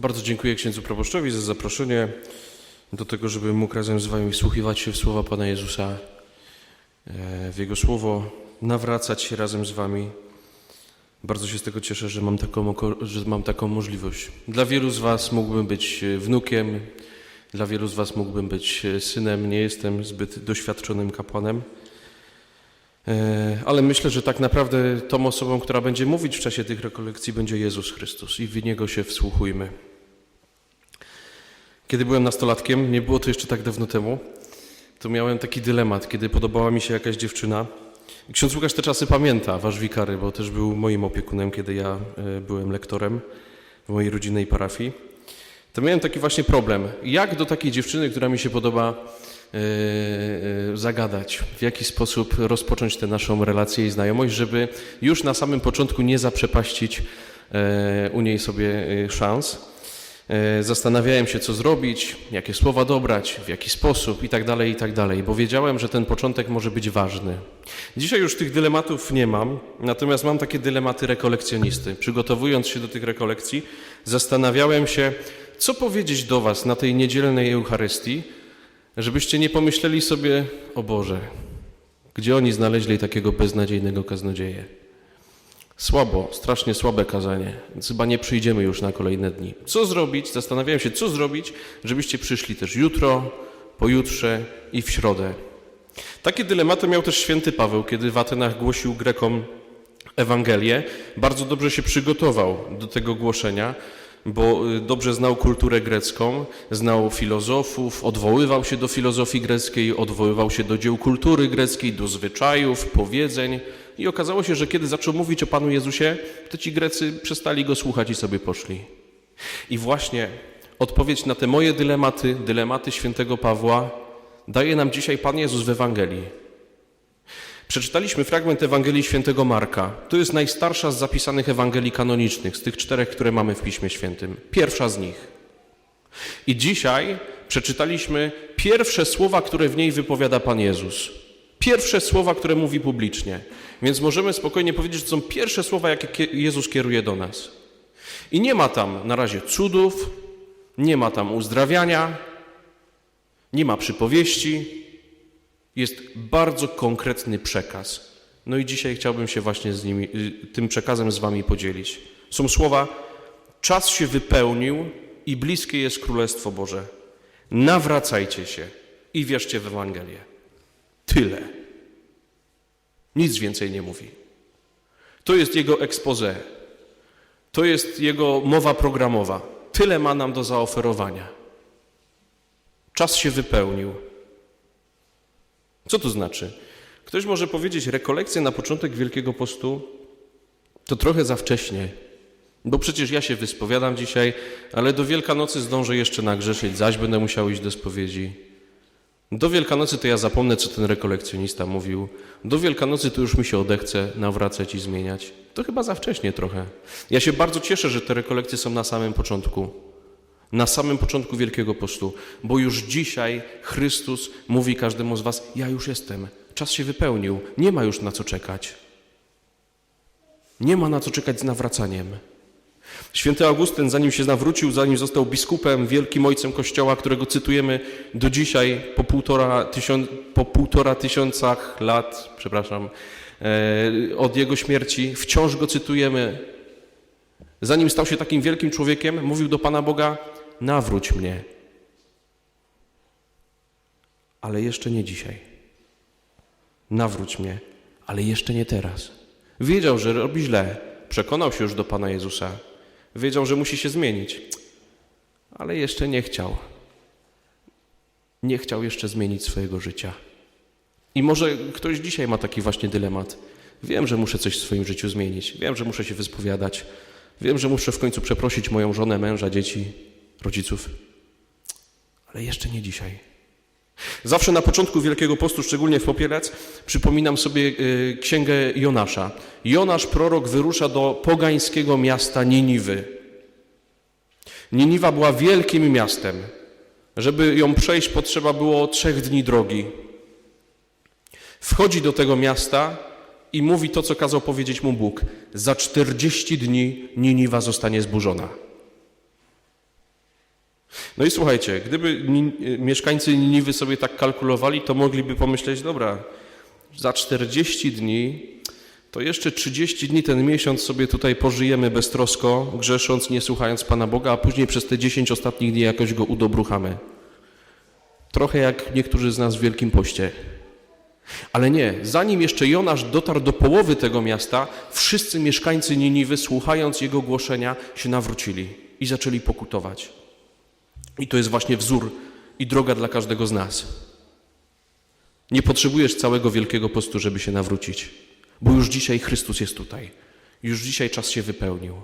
Bardzo dziękuję księdzu proboszczowi za zaproszenie do tego, żeby mógł razem z wami wsłuchiwać się w słowa Pana Jezusa, e, w Jego słowo, nawracać się razem z wami. Bardzo się z tego cieszę, że mam taką, że mam taką możliwość. Dla wielu z was mógłbym być e, wnukiem, dla wielu z was mógłbym być e, synem. Nie jestem zbyt doświadczonym kapłanem. E, Ale myślę, że tak naprawdę tą osobą, która będzie mówić w czasie tych rekolekcji, będzie Jezus Chrystus i w Niego się wsłuchujmy. Kiedy byłem nastolatkiem, nie było to jeszcze tak dawno temu, to miałem taki dylemat, kiedy podobała mi się jakaś dziewczyna. Ksiądz Łukasz te czasy pamięta, wasz wikary, bo też był moim opiekunem, kiedy ja e, byłem lektorem w mojej rodzinnej parafii. To miałem taki właśnie problem. Jak do takiej dziewczyny, która mi się podoba, e, e, zagadać? W jaki sposób rozpocząć tę naszą relację i znajomość, żeby już na samym początku nie zaprzepaścić u niej sobie szans? E, Zastanawiałem się, co zrobić, jakie słowa dobrać, w jaki sposób i tak dalej, i tak dalej, bo wiedziałem, że ten początek może być ważny. Dzisiaj już tych dylematów nie mam, natomiast mam takie dylematy rekolekcjonisty. Przygotowując się do tych rekolekcji, zastanawiałem się, co powiedzieć do Was na tej niedzielnej Eucharystii, żebyście nie pomyśleli sobie, o Boże, gdzie oni znaleźli takiego beznadziejnego kaznodzieję. Słabo, strasznie słabe kazanie, więc chyba nie przyjdziemy już na kolejne dni. Co zrobić? Zastanawiałem się, co zrobić, żebyście przyszli też jutro, pojutrze i w środę. Takie dylematy miał też święty Paweł, kiedy w Atenach głosił Grekom Ewangelię. Bardzo dobrze się przygotował do tego głoszenia, bo y, dobrze znał kulturę grecką, znał filozofów, odwoływał się do filozofii greckiej, odwoływał się do dzieł kultury greckiej, do zwyczajów, powiedzeń. I okazało się, że kiedy zaczął mówić o Panu Jezusie, to ci Grecy przestali go słuchać i sobie poszli. I właśnie odpowiedź na te moje dylematy, dylematy świętego Pawła, daje nam dzisiaj Pan Jezus w Ewangelii. Przeczytaliśmy fragment Ewangelii świętego Marka. To jest najstarsza z zapisanych Ewangelii kanonicznych, z tych czterech, które mamy w Piśmie Świętym. Pierwsza z nich. I dzisiaj przeczytaliśmy pierwsze słowa, które w niej wypowiada Pan Jezus. Pierwsze słowa, które mówi publicznie. Więc możemy spokojnie powiedzieć, że to są pierwsze słowa, jakie kie- Jezus kieruje do nas. I nie ma tam na razie cudów, nie ma tam uzdrawiania, nie ma przypowieści, jest bardzo konkretny przekaz. No i dzisiaj chciałbym się właśnie z nimi, y, tym przekazem z Wami podzielić. Są słowa: Czas się wypełnił i bliskie jest Królestwo Boże. Nawracajcie się i wierzcie w Ewangelię. Tyle. Nic więcej nie mówi. To jest jego expose. To jest jego mowa programowa. Tyle ma nam do zaoferowania. Czas się wypełnił. Co to znaczy? Ktoś może powiedzieć, rekolekcje na początek Wielkiego Postu to trochę za wcześnie, bo przecież ja się wyspowiadam dzisiaj, ale do Wielkanocy zdążę jeszcze nagrzeszyć, zaś będę musiał iść do spowiedzi. Do Wielkanocy to ja zapomnę, co ten rekolekcjonista mówił. Do Wielkanocy to już mi się odechce nawracać i zmieniać. To chyba za wcześnie trochę. Ja się bardzo cieszę, że te rekolekcje są na samym początku. Na samym początku Wielkiego Postu, bo już dzisiaj Chrystus mówi każdemu z Was: Ja już jestem, czas się wypełnił, nie ma już na co czekać. Nie ma na co czekać z nawracaniem. Święty Augustyn, zanim się nawrócił, zanim został biskupem, wielkim ojcem Kościoła, którego cytujemy do dzisiaj po półtora, tysiąc, po półtora tysiąca lat, przepraszam, e, od jego śmierci, wciąż go cytujemy. Zanim stał się takim wielkim człowiekiem, mówił do Pana Boga: Nawróć mnie. Ale jeszcze nie dzisiaj. Nawróć mnie, ale jeszcze nie teraz. Wiedział, że robi źle. Przekonał się już do Pana Jezusa. Wiedział, że musi się zmienić, ale jeszcze nie chciał. Nie chciał jeszcze zmienić swojego życia. I może ktoś dzisiaj ma taki właśnie dylemat. Wiem, że muszę coś w swoim życiu zmienić. Wiem, że muszę się wyspowiadać. Wiem, że muszę w końcu przeprosić moją żonę, męża, dzieci, rodziców. Ale jeszcze nie dzisiaj. Zawsze na początku Wielkiego Postu, szczególnie w Popielec, przypominam sobie y, księgę Jonasza. Jonasz, prorok, wyrusza do pogańskiego miasta Niniwy. Niniwa była wielkim miastem. Żeby ją przejść, potrzeba było trzech dni drogi. Wchodzi do tego miasta i mówi to, co kazał powiedzieć mu Bóg. Za 40 dni Niniwa zostanie zburzona. No i słuchajcie, gdyby ni- mieszkańcy Niniwy sobie tak kalkulowali, to mogliby pomyśleć, dobra, za 40 dni, to jeszcze 30 dni, ten miesiąc sobie tutaj pożyjemy beztrosko, grzesząc, nie słuchając Pana Boga, a później przez te 10 ostatnich dni jakoś go udobruchamy. Trochę jak niektórzy z nas w Wielkim Poście. Ale nie, zanim jeszcze Jonasz dotarł do połowy tego miasta, wszyscy mieszkańcy Niniwy, słuchając jego głoszenia, się nawrócili i zaczęli pokutować. I to jest właśnie wzór i droga dla każdego z nas. Nie potrzebujesz całego Wielkiego Postu, żeby się nawrócić, bo już dzisiaj Chrystus jest tutaj. Już dzisiaj czas się wypełnił.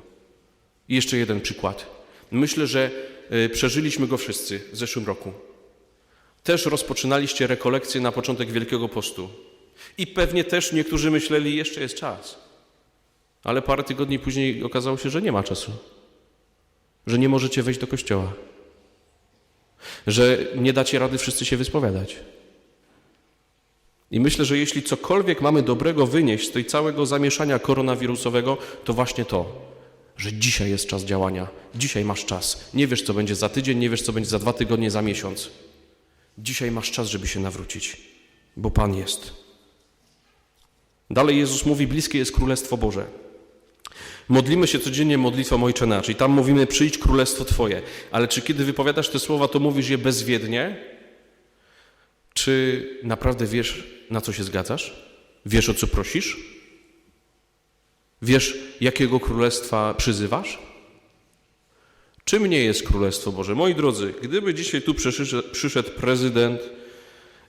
I jeszcze jeden przykład. Myślę, że y, przeżyliśmy go wszyscy w zeszłym roku. Też rozpoczynaliście rekolekcje na początek Wielkiego Postu. I pewnie też niektórzy myśleli, jeszcze jest czas. Ale parę tygodni później okazało się, że nie ma czasu. Że nie możecie wejść do kościoła. Że nie dacie rady wszyscy się wyspowiadać. I myślę, że jeśli cokolwiek mamy dobrego wynieść z tej całego zamieszania koronawirusowego, to właśnie to, że dzisiaj jest czas działania. Dzisiaj masz czas. Nie wiesz, co będzie za tydzień, nie wiesz, co będzie za dwa tygodnie, za miesiąc. Dzisiaj masz czas, żeby się nawrócić, bo Pan jest. Dalej Jezus mówi, bliskie jest Królestwo Boże. Modlimy się codziennie modlitwą Ojcze Nasz i tam mówimy, przyjdź Królestwo Twoje. Ale czy kiedy wypowiadasz te słowa, to mówisz je bezwiednie? Czy naprawdę wiesz, na co się zgadzasz? Wiesz, o co prosisz? Wiesz, jakiego królestwa przyzywasz? Czym nie jest Królestwo Boże? Moi drodzy, gdyby dzisiaj tu przyszedł, prezydent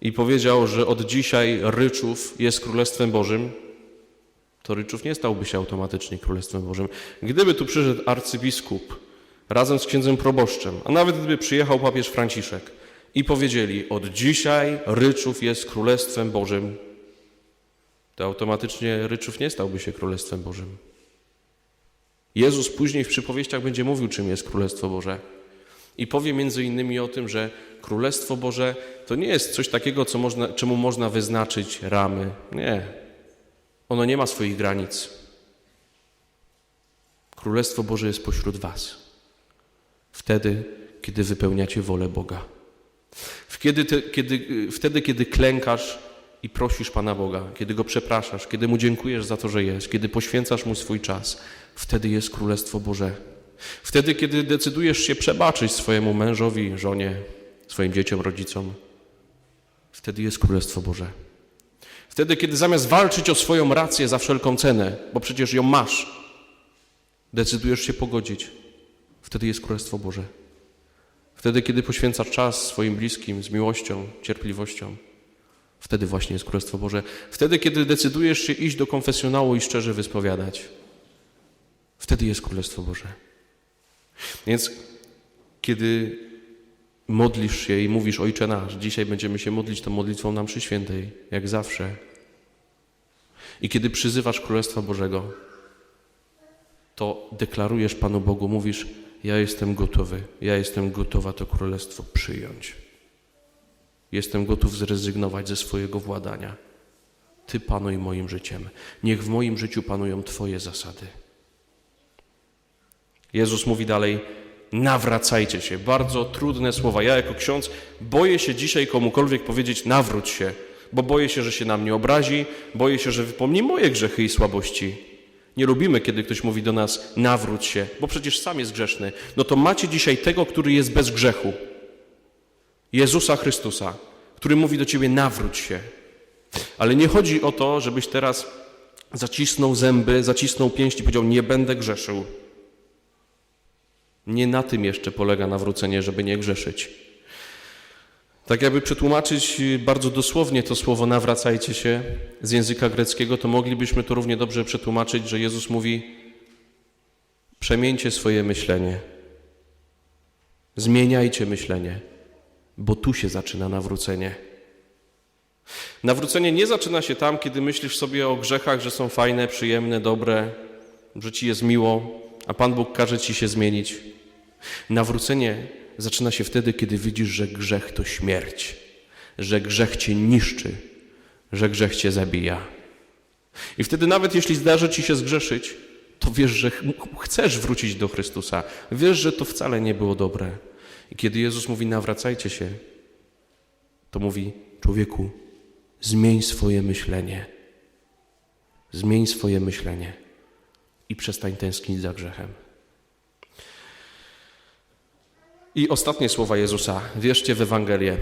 i powiedział, że od dzisiaj Ryczów jest Królestwem Bożym, to Ryczów nie stałby się automatycznie Królestwem Bożym. Gdyby tu przyszedł arcybiskup razem z księdzem proboszczem, a nawet gdyby przyjechał papież Franciszek i powiedzieli, od dzisiaj Ryczów jest Królestwem Bożym, to automatycznie Ryczów nie stałby się Królestwem Bożym. Jezus później w przypowieściach będzie mówił, czym jest Królestwo Boże. I powie między innymi o tym, że Królestwo Boże to nie jest coś takiego, co można, czemu można wyznaczyć ramy. Nie. Ono nie ma swoich granic. Królestwo Boże jest pośród Was. Wtedy, kiedy wypełniacie wolę Boga. Kiedy te, kiedy, wtedy, kiedy klękasz i prosisz Pana Boga, kiedy Go przepraszasz, kiedy Mu dziękujesz za to, że jest, kiedy poświęcasz Mu swój czas, wtedy jest Królestwo Boże. Wtedy, kiedy decydujesz się przebaczyć swojemu mężowi, żonie, swoim dzieciom, rodzicom, wtedy jest Królestwo Boże. Wtedy, kiedy zamiast walczyć o swoją rację za wszelką cenę, bo przecież ją masz, decydujesz się pogodzić, wtedy jest Królestwo Boże. Wtedy, kiedy poświęcasz czas swoim bliskim z miłością, cierpliwością, wtedy właśnie jest Królestwo Boże. Wtedy, kiedy decydujesz się iść do konfesjonału i szczerze wyspowiadać, wtedy jest Królestwo Boże. Więc kiedy modlisz się i mówisz Ojcze nasz, dzisiaj będziemy się modlić tą modlitwą na mszy świętej, jak zawsze. I kiedy przyzywasz Królestwa Bożego, to deklarujesz Panu Bogu, mówisz, ja jestem gotowy, ja jestem gotowa to Królestwo przyjąć. Jestem gotów zrezygnować ze swojego władania. Ty panuj moim życiem. Niech w moim życiu panują Twoje zasady. Jezus mówi dalej, nawracajcie się. Bardzo trudne słowa. Ja jako ksiądz boję się dzisiaj komukolwiek powiedzieć nawróć się, bo boję się, że się na mnie obrazi, boję się, że wypomni moje grzechy i słabości. Nie lubimy, kiedy ktoś mówi do nas nawróć się, bo przecież sam jest grzeszny. No to macie dzisiaj tego, który jest bez grzechu. Jezusa Chrystusa, który mówi do ciebie nawróć się. Ale nie chodzi o to, żebyś teraz zacisnął zęby, zacisnął pięść i powiedział nie będę grzeszył. Nie na tym jeszcze polega nawrócenie, żeby nie grzeszyć. Tak jakby przetłumaczyć bardzo dosłownie to słowo nawracajcie się z języka greckiego, to moglibyśmy to równie dobrze przetłumaczyć, że Jezus mówi przemieńcie swoje myślenie. Zmieniajcie myślenie. bo tu się zaczyna nawrócenie. Nawrócenie nie zaczyna się tam, kiedy myślisz sobie o grzechach, że są fajne, przyjemne, dobre, że ci jest miło, a Pan Bóg każe ci się zmienić. Nawrócenie zaczyna się wtedy, kiedy widzisz, że grzech to śmierć, że grzech cię niszczy, że grzech cię zabija. I wtedy nawet jeśli zdarzy ci się zgrzeszyć, to wiesz, że ch- chcesz wrócić do Chrystusa. Wiesz, że to wcale nie było dobre. I kiedy Jezus mówi nawracajcie się, to mówi człowieku, zmień swoje myślenie. Zmień swoje myślenie i przestań tęsknić za grzechem. I ostatnie słowa Jezusa. Wierzcie w Ewangelię.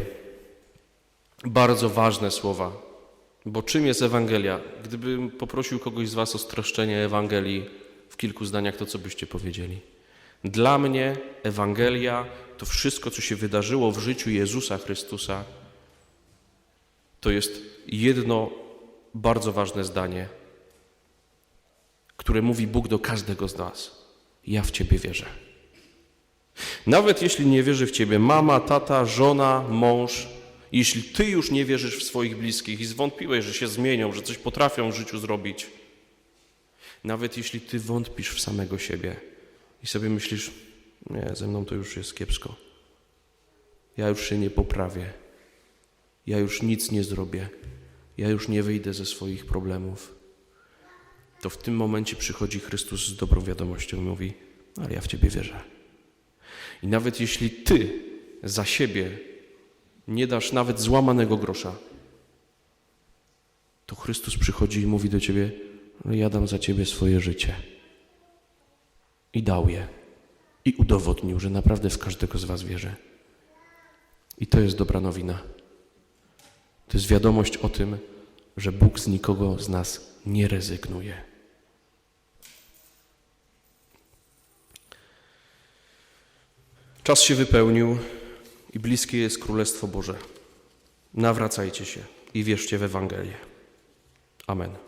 Bardzo ważne słowa. Bo czym jest Ewangelia? Gdybym poprosił kogoś z Was o streszczenie Ewangelii w kilku zdaniach, to co byście powiedzieli? Dla mnie Ewangelia to wszystko, co się wydarzyło w życiu Jezusa Chrystusa, to jest jedno bardzo ważne zdanie, które mówi Bóg do każdego z nas. Ja w Ciebie wierzę. Nawet jeśli nie wierzy w Ciebie mama, tata, żona, mąż, jeśli Ty już nie wierzysz w swoich bliskich i zwątpiłeś, że się zmienią, że coś potrafią w życiu zrobić, nawet jeśli Ty wątpisz w samego siebie i sobie myślisz, nie, ze mną to już jest kiepsko, ja już się nie poprawię, ja już nic nie zrobię, ja już nie wyjdę ze swoich problemów, to w tym momencie przychodzi Chrystus z dobrą wiadomością i mówi, ale ja w Ciebie wierzę. I nawet jeśli Ty za siebie nie dasz nawet złamanego grosza, to Chrystus przychodzi i mówi do Ciebie, "No ja dam za Ciebie swoje życie. I dał je. I udowodnił, że naprawdę w każdego z Was wierzy. I to jest dobra nowina. To jest wiadomość o tym, że Bóg z nikogo z nas nie rezygnuje. Czas się wypełnił i bliskie jest Królestwo Boże. Nawracajcie się i wierzcie w Ewangelię. Amen.